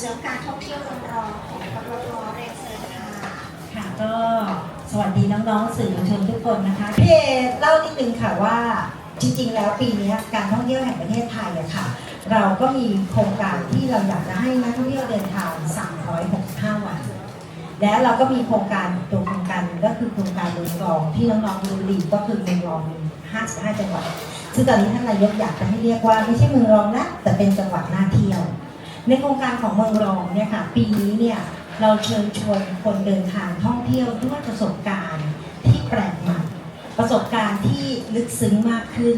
เนินงานส่งเสริมการท่องเที่ยวเมืองรองของกรทเรียนเชิญค่ะค่ะก็สวัสดีน้องๆสื่อมวลชนทุกคนนะคะพี่เอเล่านิดนึงค่ะว่าจริงๆ แล้วปีนี้การท่องเที่ยวแห่งประเทศไทยอะค่ะ เราก็มีโครงการที่เราอยากจะให้นักท่องเที่ยวเดินทาง 365 วัน และเราก็มีโครงการตัวโครงการก็คือโครงการเมืองรองที่น้องๆรู้ดีก็คือเมืองรองมี55 จังหวัดซึ่งตอนนี้ท่านนายกอยากจะให้เรียกว่าไม่ใช่เมืองรองนะแต่เป็นจังหวัดน่าเที่ยว ในโครงการของเมืองรองเนี่ยค่ะปีนี้เนี่ยเราเชิญชวนคนเดินทางท่องเที่ยวด้วยประสบการณ์ที่แปลกใหม่ประสบการณ์ที่ลึกซึ้งมากขึ้น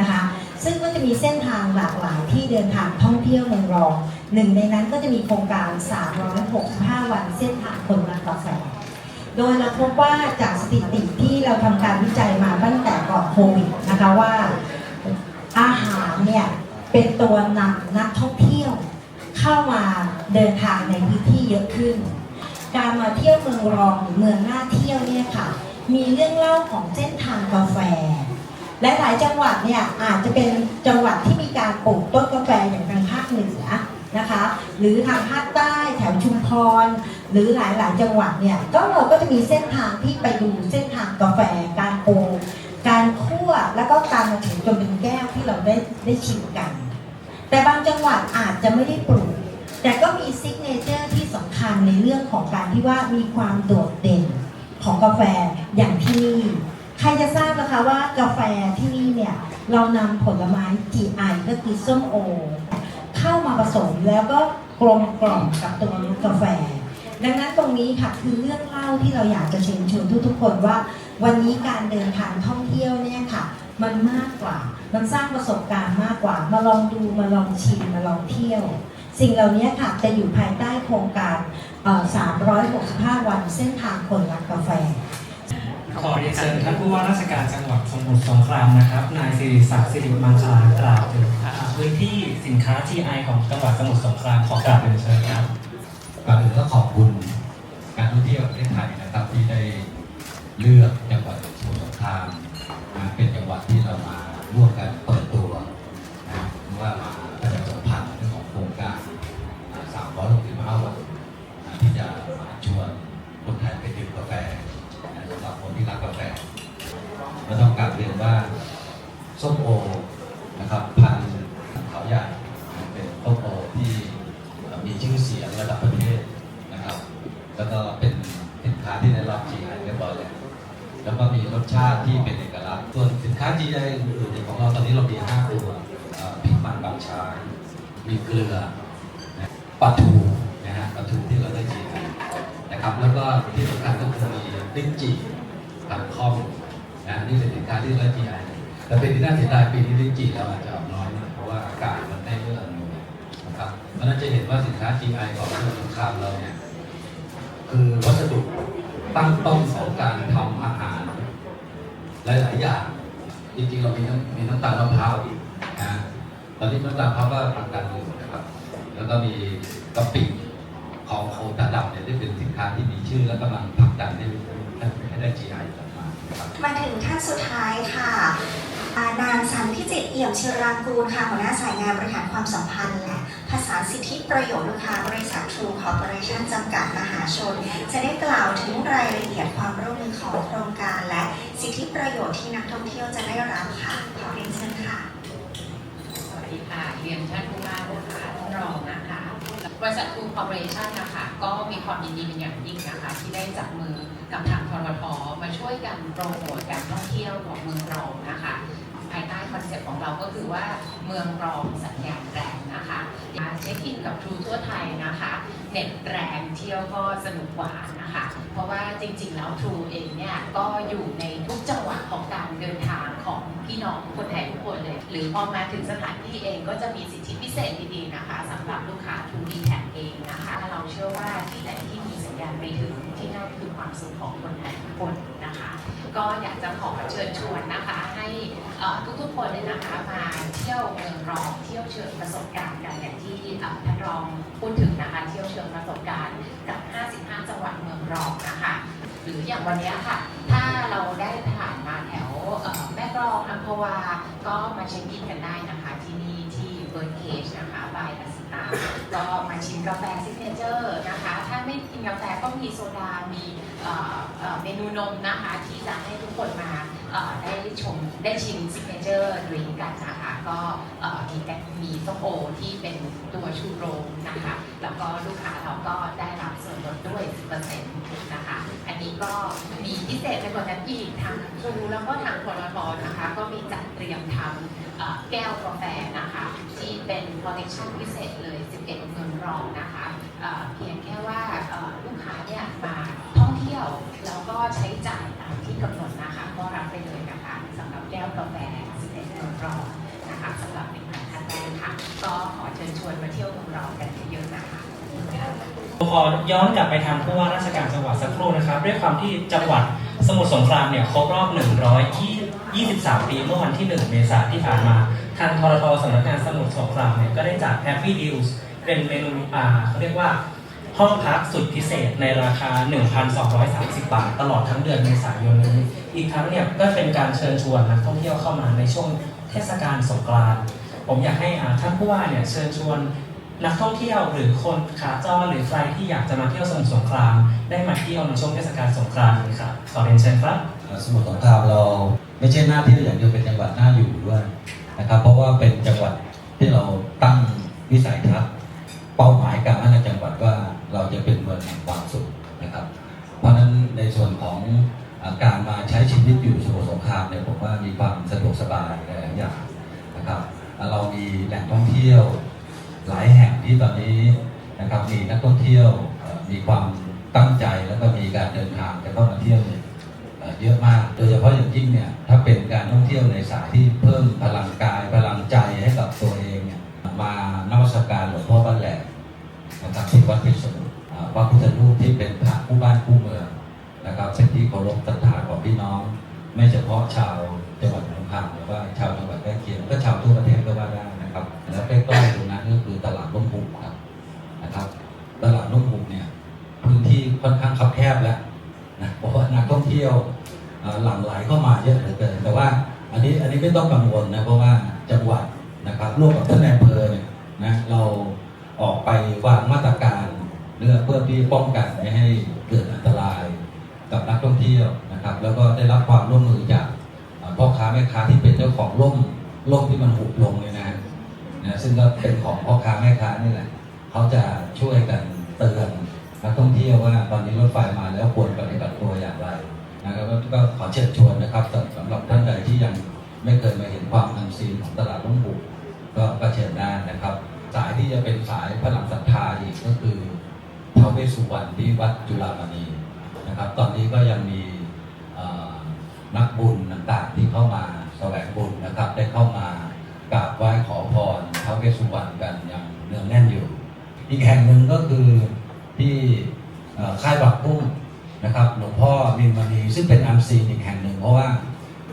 นะคะซึ่งก็จะมีเส้นทางหลากหลายที่เดินทางท่องเที่ยวเมืองรองหนึ่งในนั้นก็จะมีโครงการ 365 วันเส้นทางคนรักกาแฟโดยเราพบว่าจากสถิติที่เราทำการวิจัยมาตั้งแต่ก่อนโควิดนะคะว่าอาหารเนี่ยเป็นตัวนำนักท่องเที่ยว เข้ามาเดินทางในพื้นที่เยอะขึ้น การมาเที่ยวเมืองรองหรือเมืองน่าเที่ยวเนี่ยค่ะ มีเรื่องเล่าของเส้นทางกาแฟ และหลายจังหวัดเนี่ยอาจจะเป็นจังหวัดที่มีการปลูกต้นกาแฟอย่างทางภาคเหนือนะคะ หรือทางภาคใต้แถวชุมพร หรือหลายๆ จังหวัดเนี่ยก็เราก็จะมีเส้นทางที่ไปดูเส้นทางกาแฟการปลูกการคั่วแล้วก็การมาถึงจนเป็นแก้วที่เราได้ได้ชิมกัน แต่บางจังหวัดอาจจะไม่ได้ปลูก แต่ก็มีซิกเนเจอร์ที่สำคัญในเรื่องของการที่ว่ามีความโดดเด่นของกาแฟอย่างที่นี่ ใครจะทราบนะคะว่ากาแฟที่นี่เนี่ยเรานำผลไม้ GI ก็คือส้มโอ เข้ามาผสมแล้วก็กลมกล่อมกับตัวกาแฟ ดังนั้นตรงนี้ค่ะคือเรื่องเล่าที่เราอยากจะเชิญชวนทุกๆคนว่า วันนี้การเดินทางท่องเที่ยวเนี่ยค่ะ มันมากกว่า มันสร้างประสบการณ์มากกว่า มาลองดูมาลองชิมมาลองเที่ยว สิ่งเหล่านี้ค่ะจะอยู่ภายใต้โครงการเอ่อ365 วันเส้นทางคนรักกาแฟ ขอเรียนเชิญท่านผู้ว่าราชการจังหวัดสมุทรสงครามนะครับ นายสิริศักดิ์สิริมังคลากล่าวถึงพื้นที่สินค้า GI ของจังหวัดสมุทรสงครามขอกราบเรียนเชิญครับก่อนอื่นก็ขอบคุณการท่องเที่ยวประเทศไทยนะครับที่ได้เลือก ก็ต้องกลับเรียนว่าส้มโอนะครับพันธุ์เขาใหญ่เป็นส้มโอที่มีชื่อเสียงระดับประเทศนะครับ แล้วก็เป็นสินค้าที่ได้รับ GI เรียบร้อยแล้วแล้วก็มีรสชาติที่เป็นเอกลักษณ์ส่วนสินค้า GI อื่นๆของเราตอนนี้เรามี5ตัวพริกมันบางชายมีเกลือปลาทูนะฮะปลาทูที่เราได้ GI นะครับ แล้วก็ที่สำคัญก็คือมีลิ้นจี่ผักข้อม นะนี่เป็นสินค้าที่ได้ GI แต่เป็นที่น่าเสียดายปีนี้ลิ้นจี่เราอาจจะออกน้อยเพราะว่าอากาศมันไม่เอื้ออำนวยนะครับเพราะนั้นจะเห็นว่าสินค้า GI ของสมุทรสงครามเราเนี่ยคือวัสดุตั้งต้นของการทำอาหาร หลาย ๆ อย่าง จริง ๆ เรามีน้ำมีน้ำตาลมะพร้าวอีกนะตอนนี้น้ำตาลมะพร้าวก็ทำการอยู่นะครับ แล้วก็มีกะปิของโคตาดำเนี่ยที่เป็นสินค้าที่มีชื่อและกำลังผลักดันให้ให้ได้ GI ครับ มาถึงท่านสุดท้ายค่ะานางสันพิจิตเอี่ยมเชรางกูลค่ะหัวหน้าสายงานบริหารความสัมพันธ์และภาษานสิทธิประโยชน์ลูกค้าบริษัททรูคอร์ปอเรชั่นจำกัดมหาชน จะได้กล่าวถึงรายละเอียดความร่วมมือของโครงการ และสิทธิประโยชน์ที่นักท่องเที่ยวจะได้รับค่ะขอเรียนเชิญค่ะสวัสดีค่ะเรียนท่านผู้ว่านะคะท่านรองนะคะบริษัททูคอร์ปอเรชั่นนะคะก็มีความยินดีเป็นอย่างยิ่งนะคะที่ได้จับมือ กับทางทรทมาช่วยกันโปรโมทการท่องเที่ยวของเมืองรองนะคะ ภายใต้คอนเซ็ปต์ของเราก็คือว่าเมืองรองสัญญาณแรงนะคะมาเช็คอินกับทรูทั่วไทยนะคะเน็ตแรงเที่ยวก็สนุกกว่านะคะ เพราะว่าจริงๆแล้วทรูเองเนี่ยก็อยู่ในทุกจังหวะของการเดินทางของพี่น้องคนไทยทุกคนเลย หรือพอมาถึงสถานที่เองก็จะมีสิทธิพิเศษดีๆนะคะสำหรับลูกค้าทรูดีแท็เองนะคะเราเชื่อว่าที่ไหนที่ มีสัญญาณไปถึงที่นั่นคือความสุขของคนไทยทุกคนนะคะ ก็อยากจะขอเชิญชวนนะคะให้ทุกๆคนเลยนะคะมาเที่ยวเมืองรองเที่ยวเชิงประสบการณ์กันอย่างที่ท่านรองพูดถึงนะคะเที่ยวเชิงประสบการณ์กับ 55 จังหวัดเมืองรองนะคะหรืออย่างวันนี้ค่ะ ถ้าเราได้ผ่านมาแถวแม่กลองอัมพวาก็มาเช็คอินกันได้นะคะ เบิร์ดเคชนะคะบายอสิตาก็มาชิมกาแฟซิกเนเจอร์นะคะ ถ้าไม่กินกาแฟก็มีโซดา มีเมนูนมนะคะ ที่จะให้ทุกคนมา ได้ชมได้ชิมซิกเนเจอร์ดริงกันนะคะก็มีแต่มีส้มโอที่เป็นตัวชูโรงนะคะ แล้วก็ลูกค้าเราก็ได้รับส่วนลดด้วย 10%นะคะ อันนี้ก็มีพิเศษไปกว่านั้นอีกทางครูแล้วก็ทางพลทนะคะ ก็มีจัดเตรียมทำแก้วกาแฟนะคะ ที่เป็นคอลเลคชั่นพิเศษเลย 11เงินรองนะคะ ขอย้อนกลับไปทางผู้ว่าราชการจังหวัดสักครู่นะครับ ด้วยความที่จังหวัดสมุทรสงครามเนี่ยครบรอบ 123 ปีเมื่อวันที่ 1 เมษายนที่ผ่านมา ทางทรทสำนักงานสมุทรสงครามเนี่ยก็ได้จัด Happy Deals เป็นเมนูอ่าเขาเรียกว่าห้องพักสุดพิเศษในราคา 1,230 บาท ตลอดทั้งเดือนเมษายนนี้ อีกทั้งเนี่ยก็เป็นการเชิญชวนนักท่องเที่ยวเข้ามาในช่วงเทศกาลสงกรานต์ผมอยากให้ท่านผู้ว่าเนี่ยเชิญชวน นักท่องเที่ยวหรือคนขาจรหรือใครที่อยากจะมาเที่ยวสมุทรสงครามได้มาเที่ยวในช่วงเทศกาลสงกรานต์นี้ครับขอเรียนเชิญครับสมุทรสงครามเราไม่ใช่หน้าที่อย่างเดียวเป็นจังหวัดหน้าอยู่ด้วยนะครับเพราะว่าเป็นจังหวัดที่เราตั้งวิสัยทัศน์เป้าหมายการพัฒนาจังหวัดว่าเราจะเป็นเมืองแห่งความสุขนะครับ เพราะฉะนั้นในส่วนของการมาใช้ชีวิตอยู่สมุทรสงครามเนี่ยผมว่ามีความสะดวกสบายหลายอย่างนะครับเรามีแหล่งท่องเที่ยว หลายแห่งที่ตอนนี้นะครับมีนักท่องเที่ยวมีความตั้งใจแล้วก็มีการเดินทางจะเข้ามาเที่ยวเยอะมาก โดยเฉพาะอย่างยิ่งเนี่ยถ้าเป็นการท่องเที่ยวในสายที่เพิ่มพลังกายพลังใจให้กับตัวเองเนี่ยมานมัสการหลวงพ่อบ้านแหลมนะครับที่วัดพิษณุอ่าพระพุทธรูปที่เป็นพระคู่บ้านคู่เมืองนะครับเป็นที่เคารพศรัทธาของพี่น้อง ไม่เฉพาะชาวจังหวัดหนองคายหรือว่าชาวจังหวัดใกล้เคียงก็ หลั่งไหลเข้ามาเยอะเหลือเกินแต่ว่าอันนี้อันนี้ไม่ต้องกังวลนะเพราะว่าจังหวัดนะครับร่วมกับท่านนายอำเภอเนี่ยนะเราออกไปวางมาตรการเพื่อเพื่อที่ป้องกันไม่ให้เกิดอันตรายกับนักท่องเที่ยวนะครับ แล้วก็ได้รับความร่วมมือจากพ่อค้าแม่ค้าที่เป็นเจ้าของร่มร่มที่มันหุบลงเนี่ยนะฮะนะซึ่งก็เป็นของพ่อค้าแม่ค้านี่แหละเขาจะช่วยกันเตือนนักท่องเที่ยวว่าตอนนี้รถไฟมาแล้วควรปฏิบัติตัวอย่างไร นะครับก็ขอเชิญชวนนะครับสำหรับท่านใดที่ยังไม่เคยมาเห็นความอันซีนของตลาดร่มหุบก็ก็เชิญได้นะครับ สายที่จะเป็นสายพลังศรัทธาอีกก็คือท้าวเวสสุวรรณที่วัดจุฬามณีนะครับ ตอนนี้ก็ยังมีนักบุญต่างๆที่เข้ามาแสวงบุญนะครับ ได้เข้ามากราบไหว้ขอพรพระเวสสุวรรณกันอย่างเนืองแน่นอยู่ อีกแห่งหนึ่งก็คือที่ค่ายบักกุ้ง นะครับหลวงพ่อมินมณีซึ่งเป็นอันซีนอีกแห่งหนึ่ง เพราะว่า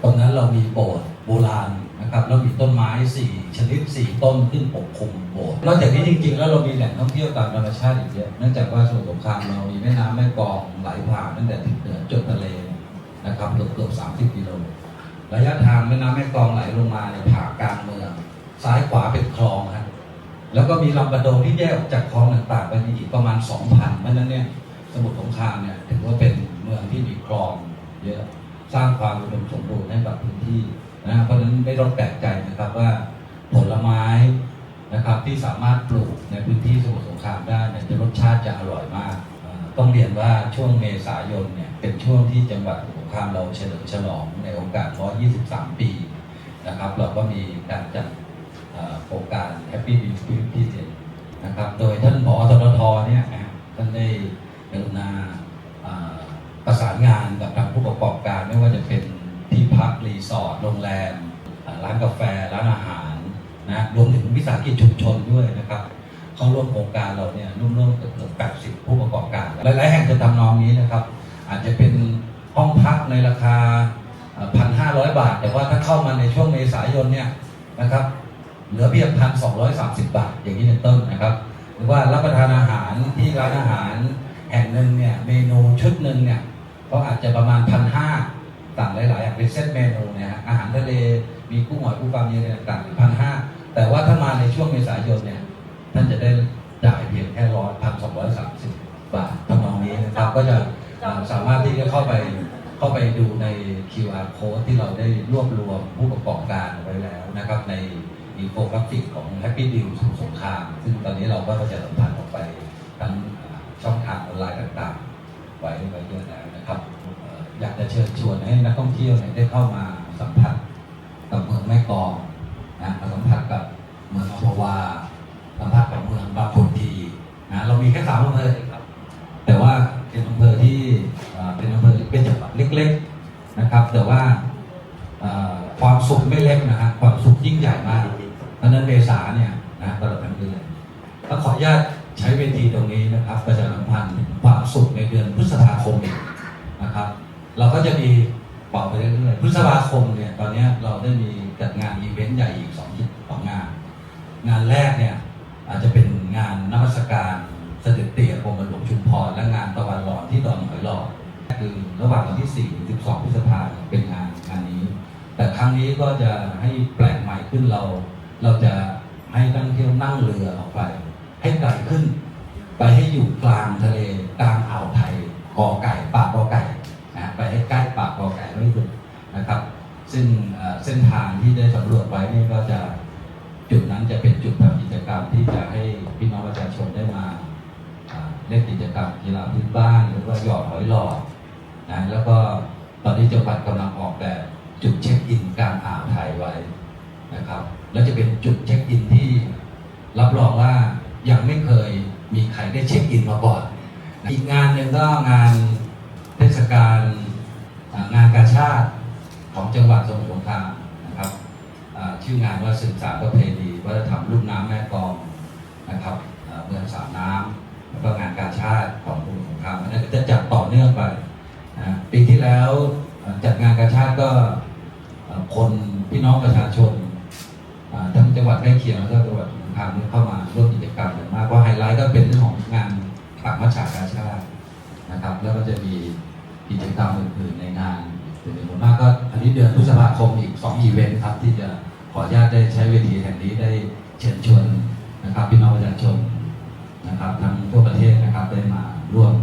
ตรงนั้นเรามีโบสถ์โบราณนะครับแล้วมีต้นไม้สี่ชนิดสี่ต้นขึ้นปกคลุมโบสถ์นอกจากนี้จริงๆ แล้วเรามีแหล่งท่องเที่ยวตามธรรมชาติอีกเยอะเนื่องจากว่าสมุทรสงครามเรามีแม่น้ำแม่กองไหลผ่านตั้งแต่ทิศเหนือจนทะเลนะครับเกือบเกือบสามสิบกิโลระยะทางแม่น้ำแม่กองไหลลงมาเนี่ยผ่ากลางเมืองซ้ายขวาเป็นคลองครับแล้วก็มีลำบะโดที่แยกออกจากคลองต่างๆไปอีกประมาณสองพันเพราะนั้นเนี่ย มุทรสงครามเนี่ยถือว่าเป็นเมืองที่มีคลองเยอะสร้างความอุดมสมบูรณ์ให้กับพื้นที่นะเพราะฉะนั้นไม่ต้องแปลกใจนะครับว่าผลไม้นะครับที่สามารถปลูกในพื้นที่สมุทรสงครามได้เนี่ยจะรสชาติจะอร่อยมาก ต้องเรียนว่าช่วงเมษายนเนี่ยเป็นช่วงที่จังหวัดสมุทรสงครามเราเฉลิมฉลองในโอกาส 123 ปีนะครับ เราก็มีการจัดโครงการ Happy b e a u t y Day นะครับ โดยท่านผอตทเนี่ยท่านได้ กรุณาเอ่อประสานงานกับทางผู้ประกอบการไม่ว่าจะเป็นที่พักรีสอร์ทโรงแรม ร้านกาแฟ ร้านอาหารนะรวมถึงวิสาหกิจชุมชนด้วยนะครับ เข้าร่วมโครงการเราเนี่ยร่วมๆเกือบ80 ผู้ประกอบการ หลายๆ แห่งจะทำนองนี้นะครับ อาจจะเป็นห้องพักในราคาพันห้าร้อยบาท แต่ว่าถ้าเข้ามาในช่วงเมษายนเนี่ยนะครับเหลือเพียงพันสองร้อยสามสิบบาท อย่างนี้เป็นต้นนะครับ หรือว่ารับประทานอาหารที่ร้านอาหาร แห่งหนึ่งเนี่ยเมนูชุดหนึ่งเนี่ยก็อาจจะประมาณพันห้าต่างหลายๆอย่างเป็นเซตเมนูเนี่ยฮะอาหารทะเลมีกุ้งหอยปูปลามีอะไรต่างๆพันห้าแต่ว่าถ้ามาในช่วงเมษายนเนี่ยท่านจะได้จ่ายเพียงแค่ร้อยพันสองร้อยสามสิบบาททำนองนี้นะครับก็จะสามารถที่จะเข้าไปเข้าไปดูใน QR code ที่เราได้รวบรวมผู้ประกอบการไว้แล้วนะครับ ในอินโฟกราฟิกของ Happy Deal สมุทรสงคราม ซึ่งตอนนี้เราก็ประสัมพันธ์ออกไปทั้ง ช่องทางออนไลน์ต่างๆ ไว้ไว้เยอะแล้วนะครับอยากจะเชิญชวนให้นักท่องเที่ยวเนี่ยได้เข้ามาสัมผัสกับเมืองแม่กลองนะมาสัมผัสกับเมืองอัมพวาสัมผัสกับเมืองบางคนทีนะเรามีแค่สามอำเภอครับแต่ว่าเป็นอำเภอที่เป็นอำเภอเป็นจังหวัดเล็ก ๆนะครับ แต่ว่าความสุขไม่เล็กนะฮะความสุขยิ่งใหญ่มากเพราะนั้นเมษาเนี่ยนะตลอดทั้งเดือนก็ขออนุญาต ใช้เวทีตรงนี้นะครับประชาสัมพันธ์ความสุขในเดือนพฤษภาคมนะครับ เราก็จะมีต่อไปเรื่อยๆพฤษภาคมเนี่ยตอนนี้เราได้มีจัดงานอีเวนต์ใหญ่อีกสองสองงาน งานแรกเนี่ยอาจจะเป็นงานนมัสการเสด็จเตี่ยกรมหลวงชุมพรและงานตะวันหลอดที่ดอนหอยหลอดคือระหว่างวันที่ 4 ถึง 12 พฤษภาเป็นงานงานนี้ แต่ครั้งนี้ก็จะให้แปลกใหม่ขึ้นเรา เราจะให้นักท่องเที่ยวนั่งเรือออกไป ให้ไกลขึ้น ไปให้อยู่กลางทะเลกลางอ่าวไทยกอไก่ปากกอไก่นะไปให้ใกล้ปากกอไก่ไม่สุดนะครับ ซึ่งเส้นทางที่ได้สำรวจไว้นี่ก็จะจุดนั้นจะเป็นจุดทำกิจกรรมที่จะให้พี่น้องประชาชนได้มาอ่าเล่นกิจกรรมกีฬาพื้นบ้านหรือว่าหยอดหอยหลอดนะแล้วก็ตอนนี้จังหวัดกำลังออกแบบจุดเช็คอินกลางอ่าวไทยไว้นะครับ แล้วจะเป็นจุดเช็คอินที่รับรองว่า ยังไม่เคยมีใครได้เช็คอินมาก่อน อีกงานหนึ่งก็งานเทศกาลงานกาชาติของจังหวัดสมุทรสงครามนะครับชื่องานว่าสืบสานประเพณีวัฒนธรรมลุ่มน้ำแม่กองนะครับเมืองสามน้ำแล้วก็งานการชาติของกรุงสงครามอันนั้นก็จะจัดต่อเนื่องไปนะปีที่แล้วจัดงานการชาติก็คนพี่น้องประชาชน จังหวัดใกล้เคียงแล้วก็จังหวัดทางเข้ามาร่วมกิจกรรมกันมากเพราะไฮไลท์ก็เป็นเรื่องของงานปักมัชฉากาชาตินะครับ แล้วก็จะมีกิจกรรมอื่นๆในงานเป็นจำนวนมากก็อันนี้เดือนพฤษภาคมอีก2อีเวนต์ครับ ที่จะขออนุญาตได้ใช้เวทีแห่งนี้ได้เชิญชวนนะครับพี่น้องประชาชนนะครับทั้งทั่วประเทศนะครับได้มาร่วม